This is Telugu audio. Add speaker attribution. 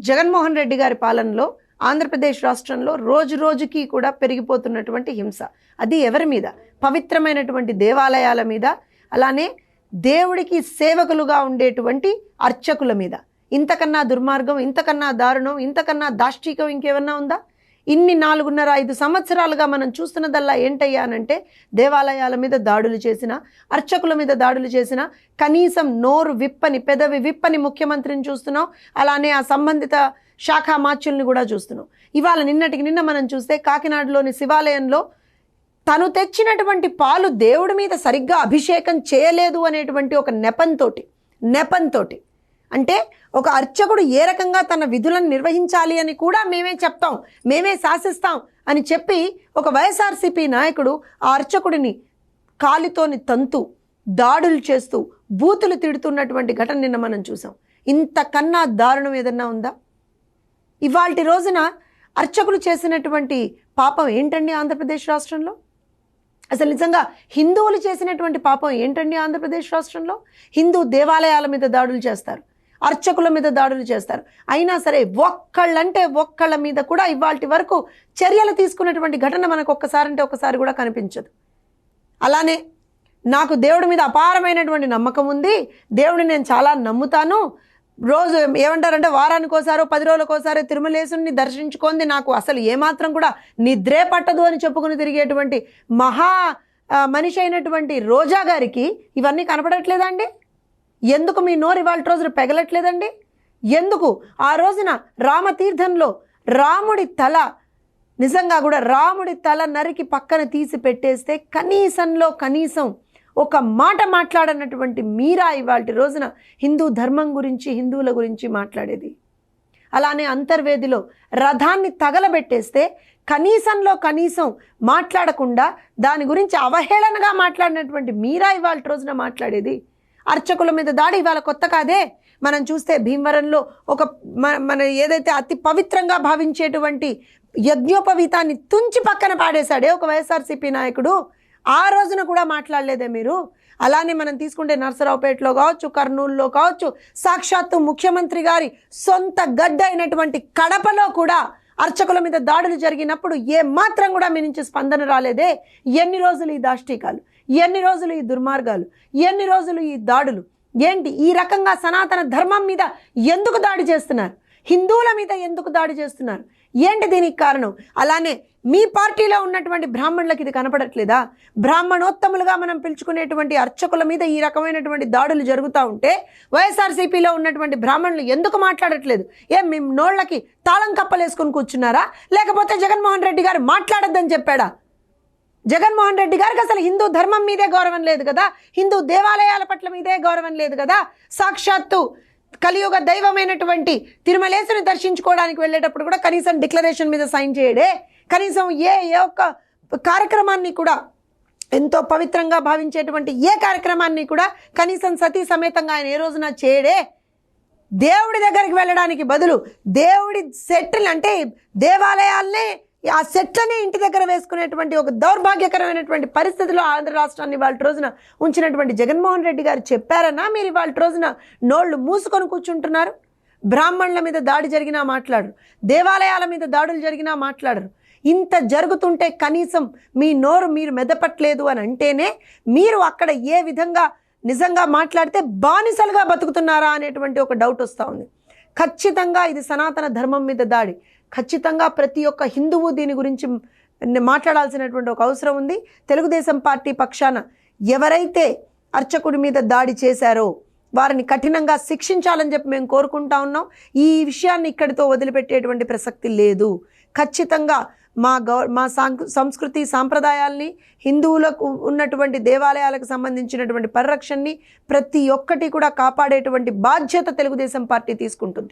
Speaker 1: జగన్మోహన్ రెడ్డి గారి పాలనలో ఆంధ్రప్రదేశ్ రాష్ట్రంలో రోజు రోజుకి కూడా పెరిగిపోతున్నటువంటి హింస. అది ఎవరి మీద? పవిత్రమైనటువంటి దేవాలయాల మీద అలానే దేవుడికి సేవకులుగా ఉండేటువంటి అర్చకుల మీద. ఇంతకన్నా దుర్మార్గం ఇంతకన్నా దారుణం ఇంతకన్నా దాష్టికం ఇంకేమన్నా ఉందా? ఇన్ని నాలుగున్నర ఐదు సంవత్సరాలుగా మనం చూస్తున్నదల్లా ఏంటయ్యా అనంటే దేవాలయాల మీద దాడులు చేసిన అర్చకుల మీద దాడులు చేసిన కనీసం నోరు విప్పని పెదవి విప్పని ముఖ్యమంత్రిని చూస్తున్నాం. అలానే ఆ సంబంధిత శాఖా మాచ్యుల్ని కూడా చూస్తున్నాం. ఇవాళ నిన్నటికి నిన్న మనం చూస్తే కాకినాడలోని శివాలయంలో తను తెచ్చినటువంటి పాలు దేవుడి మీద సరిగ్గా అభిషేకం చేయలేదు అనేటువంటి ఒక నెపంతోటి నెపంతోటి అంటే ఒక అర్చకుడు ఏ రకంగా తన విధులను నిర్వహించాలి అని కూడా మేమే చెప్తాం మేమే శాసిస్తాం అని చెప్పి ఒక వైఎస్ఆర్సీపీ నాయకుడు ఆ అర్చకుడిని కాలితోని తంతు దాడులు చేస్తూ బూతులు తిడుతున్నటువంటి ఘటన నిన్న మనం చూసాం. ఇంతకన్నా దారుణం ఏదన్నా ఉందా? ఇవాల్టి రోజున అర్చకులు చేసినటువంటి పాపం ఏంటండి ఆంధ్రప్రదేశ్ రాష్ట్రంలో? అసలు నిజంగా హిందువులు చేసినటువంటి పాపం ఏంటండి ఆంధ్రప్రదేశ్ రాష్ట్రంలో? హిందూ దేవాలయాల మీద దాడులు చేస్తారు. అర్చకుల మీద దాడులు చేస్తారు. అయినా సరే ఒక్కళ్ళంటే ఒక్కళ్ళ మీద కూడా ఇవాళ వరకు చర్యలు తీసుకున్నటువంటి ఘటన మనకు ఒక్కసారి అంటే ఒక్కసారి కూడా కనిపించదు. అలానే నాకు దేవుడి మీద అపారమైనటువంటి నమ్మకం ఉంది. దేవుడిని నేను చాలా నమ్ముతాను. రోజు ఏమంటారంటే వారానికి ఒకసారో పది రోజులకోసారి తిరుమలేశుని దర్శించుకుంది. నాకు అసలు ఏమాత్రం కూడా నిద్రే పట్టదు అని చెప్పుకుని తిరిగేటువంటి మహా మనిషి అయినటువంటి రోజా గారికి ఇవన్నీ కనపడట్లేదా అండి? ఎందుకు మీ నోరు ఇవాళ రోజున పెగలట్లేదండి? ఎందుకు ఆ రోజున రామతీర్థంలో రాముడి తల నిజంగా కూడా రాముడి తల నరికి పక్కన తీసి పెట్టేస్తే కనీసంలో కనీసం ఒక మాట మాట్లాడనటువంటి మీరా ఇవాళ రోజున హిందూ ధర్మం గురించి హిందువుల గురించి మాట్లాడేది. అలానే అంతర్వేదిలో రథాన్ని తగలబెట్టేస్తే కనీసంలో కనీసం మాట్లాడకుండా దాని గురించి అవహేళనగా మాట్లాడినటువంటి మీరా ఇవాళ రోజున మాట్లాడేది? అర్చకుల మీద దాడి ఇవాళ కొత్త కాదే? మనం చూస్తే భీమవరంలో ఒక మన ఏదైతే అతి పవిత్రంగా భావించేటువంటి యజ్ఞోపవీతాన్ని తుంచి పక్కన పాడేశాడే ఒక వైఎస్ఆర్సీపీ నాయకుడు. ఆ రోజున కూడా మాట్లాడలేదే మీరు. అలానే మనం తీసుకుంటే నర్సరావుపేటలో కావచ్చు కర్నూలులో కావచ్చు సాక్షాత్తు ముఖ్యమంత్రి గారి సొంత గడ్డ అయినటువంటి కడపలో కూడా అర్చకుల మీద దాడులు జరిగినప్పుడు ఏ మాత్రం కూడా మీ నుంచి స్పందన రాలేదే? ఎన్ని రోజులు ఈ దాష్టీకాలు? ఎన్ని రోజులు ఈ దుర్మార్గాలు? ఎన్ని రోజులు ఈ దాడులు? ఏంటి ఈ రకంగా సనాతన ధర్మం మీద ఎందుకు దాడి చేస్తున్నారు? హిందువుల మీద ఎందుకు దాడి చేస్తున్నారు? ఏంటి దీనికి కారణం? అలానే మీ పార్టీలో ఉన్నటువంటి బ్రాహ్మణులకు ఇది కనపడట్లేదా? బ్రాహ్మణోత్తములుగా మనం పిలుచుకునేటువంటి అర్చకుల మీద ఈ రకమైనటువంటి దాడులు జరుగుతూ ఉంటే వైఎస్ఆర్సీపీలో ఉన్నటువంటి బ్రాహ్మణులు ఎందుకు మాట్లాడట్లేదు? ఏం మీ నోళ్ళకి తాళం కప్పలేసుకొని కూర్చున్నారా? లేకపోతే జగన్మోహన్ రెడ్డి గారు మాట్లాడొద్దని చెప్పాడా? జగన్మోహన్ రెడ్డి గారికి అసలు హిందూ ధర్మం మీదే గౌరవం లేదు కదా? హిందూ దేవాలయాల పట్ల మీదే గౌరవం లేదు కదా? సాక్షాత్తు కలియుగ దైవమైనటువంటి తిరుమలేసుని దర్శించుకోవడానికి వెళ్ళేటప్పుడు కూడా కనీసం డిక్లరేషన్ మీద సైన్ చేయడే కనీసం ఏ ఏ ఒక్క కార్యక్రమాన్ని కూడా ఎంతో పవిత్రంగా భావించేటువంటి ఏ కార్యక్రమాన్ని కూడా కనీసం సతీ సమేతంగా ఆయన ఏ రోజున చేయడే? దేవుడి దగ్గరికి వెళ్ళడానికి బదులు దేవుడి సెటిల్ అంటే దేవాలయాల్నే ఆ సెట్లనే ఇంటి దగ్గర వేసుకునేటువంటి ఒక దౌర్భాగ్యకరమైనటువంటి పరిస్థితిలో ఆంధ్ర రాష్ట్రాన్ని వాళ్ళ రోజున ఉంచినటువంటి జగన్మోహన్ రెడ్డి గారు చెప్పారన్నా మీరు వాళ్ళ రోజున నోళ్ళు మూసుకొని కూర్చుంటున్నారు. బ్రాహ్మణుల మీద దాడి జరిగినా మాట్లాడరు. దేవాలయాల మీద దాడులు జరిగినా మాట్లాడరు. ఇంత జరుగుతుంటే కనీసం మీ నోరు మీరు మెదపట్లేదు అని అంటేనే మీరు అక్కడ ఏ విధంగా నిజంగా మాట్లాడితే బానిసలుగా బతుకుతున్నారా అనేటువంటి ఒక డౌట్ వస్తూ ఉంది. ఖచ్చితంగా ఇది సనాతన ధర్మం మీద దాడి. ఖచ్చితంగా ప్రతి ఒక్క హిందువు దీని గురించి మాట్లాడాల్సినటువంటి ఒక అవసరం ఉంది. తెలుగుదేశం పార్టీ పక్షాన ఎవరైతే అర్చకుడి మీద దాడి చేశారో వారిని కఠినంగా శిక్షించాలని చెప్పి మేము కోరుకుంటా ఉన్నాం. ఈ విషయాన్ని ఇక్కడితో వదిలిపెట్టేటువంటి ప్రసక్తి లేదు. ఖచ్చితంగా మా గౌ మా సంస్కృతి సాంప్రదాయాల్ని హిందువులకు ఉన్నటువంటి దేవాలయాలకు సంబంధించినటువంటి పరిరక్షణని ప్రతి ఒక్కటి కూడా కాపాడేటువంటి బాధ్యత తెలుగుదేశం పార్టీ తీసుకుంటుంది.